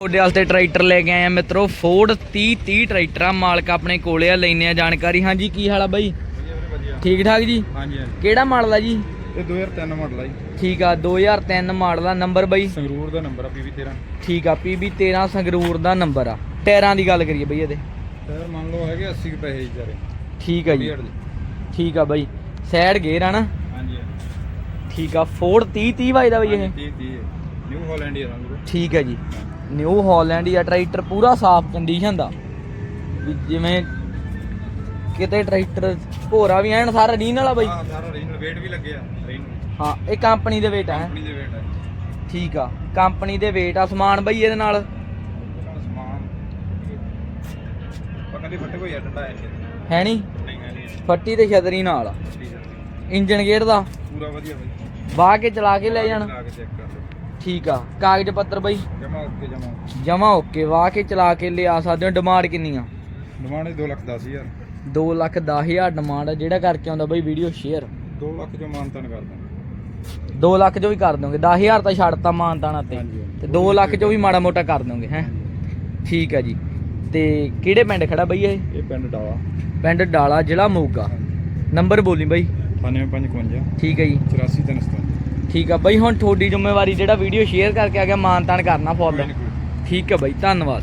ਤੁਹਾਡੇ ਵਾਸਤੇ ਟਰੈਕਟਰ ਲੈ ਕੇ ਆਏ ਆ ਮਿੱਤਰੋ ਫੋਰਡ 30 30 ਟਰੈਕਟਰ ਆ ਮਾਲਕ ਆਪਣੇ ਕੋਲੇ ਆ ਲੈਨੇ ਆ ਜਾਣਕਾਰੀ। ਹਾਂਜੀ ਕੀ ਹਾਲ ਆ ਬਾਈ? ਠੀਕ ਠਾਕ ਜੀ? ਹਾਂਜੀ ਕਿਹੜਾ ਮਾਡਲ ਆ ਜੀ? ਇਹ 2003 ਮਾਡਲ ਆ ਜੀ। ਠੀਕ ਆ 2003 ਮਾਡਲ ਆ ਨੰਬਰ ਬਾਈ? ਸੰਗਰੂਰ ਦਾ ਨੰਬਰ ਆ PV13 ਠੀਕ ਆ PB 13 ਸੰਗਰੂਰ ਦਾ ਨੰਬਰ ਆ। ਟਾਇਰਾਂ ਦੀ ਗੱਲ ਕਰੀਏ ਬਈ ਇਹਦੇ। ਟਾਇਰ ਮੰਨ ਲਓ ਹੈਗੇ 80 ਕੁ ਪੈਸੇ ਵਿਚਾਰੇ। ਠੀਕ ਆ ਜੀ। ਠੀਕ ਆ ਬਾਈ। ਸਾਈਡ ਗੇਅਰ ਆ ਨਾ? ਹਾਂਜੀ ਠੀਕ ਆ ਫੋਰਡ 30 30 ਬਾਈ ਦਾ ਬਈ ਇਹ। 30 30 ਨਿਊ ਹਾਲੈਂਡ ਹੀ ਆ ਸੰਗਰੂਰ ਠੀਕ ਹੈ ਜੀ। ਨਿਊ ਹਾਲੈਂਡ ਆ ਟਰੈਕਟਰ ਪੂਰਾ ਸਾਫ਼ ਕੰਡੀਸ਼ਨ ਦਾ। ਵੀ ਜਿਵੇਂ ਕਿਤੇ ਟਰੈਕਟਰ ਭੋਰਾ ਵੀ ਐਨ ਸਾਰਾ ਰੀਨ ਵਾਲਾ ਬਾਈ। ਹਾਂ ਸਾਰਾ ਰੀਜਨਲ weight ਵੀ ਲੱਗਿਆ ਰੀਨ ਹਾਂ ਇਹ ਕੰਪਨੀ ਦੇ ਵੇਟ ਹੈ? ਕੰਪਨੀ ਦੇ weight ਹੈ ਠੀਕ ਆ ਕੰਪਨੀ ਦੇ ਵੇਟ ਆ ਸਮਾਨ ਬਾਈ ਇਹਦੇ ਨਾਲ। ਸਮਾਨ। ਫੱਟੇ ਕੋਈ ਹੈ ਨਹੀਂ ਹੈ ਨਹੀਂ ਨਹੀਂ ਹੈ ਨਹੀਂ ਫੱਟੀ ਤੇ ਛਤਰੀ ਨਾਲ। ਠੀਕ ਹੈ ਇੰਜਨ ਗੇਅਰ ਦਾ। ਪੂਰਾ ਵਧੀਆ ਬਾਈ। ਵਾਹ ਕੇ ਚਲਾ ਕੇ ਲੈ ਜਾਣ। ਲਾ ਕੇ ਚੈੱਕ ਕਰ ਲਓ। ਠੀਕ ਆ। ਕਾਗਜ਼ ਪੱਤਰ ਬਾਈ? ਜਮਾ ਓਕੇ ਜਮਾ ਜਮਾ ਓਕੇ ਵਾਹ ਕੇ ਚਲਾ ਕੇ ਲਿਆ ਸਕਦੇ ਹੋ। ਡਿਮਾਂਡ ਕਿੰਨੀ ਆ ਡਿਮਾਂਡ 2 ਲੱਖ 10 ਹਜ਼ਾਰ। 2 ਲੱਖ 10 ਹਜ਼ਾਰ ਡਿਮਾਂਡ ਆ। ਜਿਹੜਾ ਕਰਕੇ ਆਉਂਦਾ ਬਾਈ ਵੀਡੀਓ ਸ਼ੇਅਰ। 2 ਲੱਖ ਜੋ ਮਾਨਤਨ ਕਰ ਦਾਂਗੇ 2 ਲੱਖ ਚੋਂ ਵੀ ਕਰ ਦੋਗੇ 10000 ਤਾਂ ਛੱਡਤਾ ਮਾਨਤਾਣਾ ਤੇ। ਤੇ 2 ਲੱਖ ਚੋਂ ਵੀ ਮਾੜਾ ਮੋਟਾ ਕਰ ਦੋਗੇ ਹੈ? ਠੀਕ ਆ ਜੀ। ਤੇ ਕਿਹੜੇ ਪਿੰਡ ਖੜਾ ਬਈ ਇਹ? ਇਹ ਪਿੰਡ ਡਾਵਾ ਪਿੰਡ ਡਾਲਾ ਜ਼ਿਲ੍ਹਾ ਮੋਗਾ। ਨੰਬਰ ਬੋਲੀ ਬਈ। 9555 ਠੀਕ ਹੈ ਜੀ। 84 ਠੀਕ ਆ। ਬਈ ਹੁਣ ਤੁਹਾਡੀ ਜ਼ਿੰਮੇਵਾਰੀ ਜਿਹੜਾ ਵੀਡੀਓ ਸ਼ੇਅਰ ਕਰਕੇ ਆ ਗਿਆ ਮਾਨਤਾਨ ਕਰਨਾ ਫੁੱਲ। ਠੀਕ ਹੈ ਬਈ ਧੰਨਵਾਦ।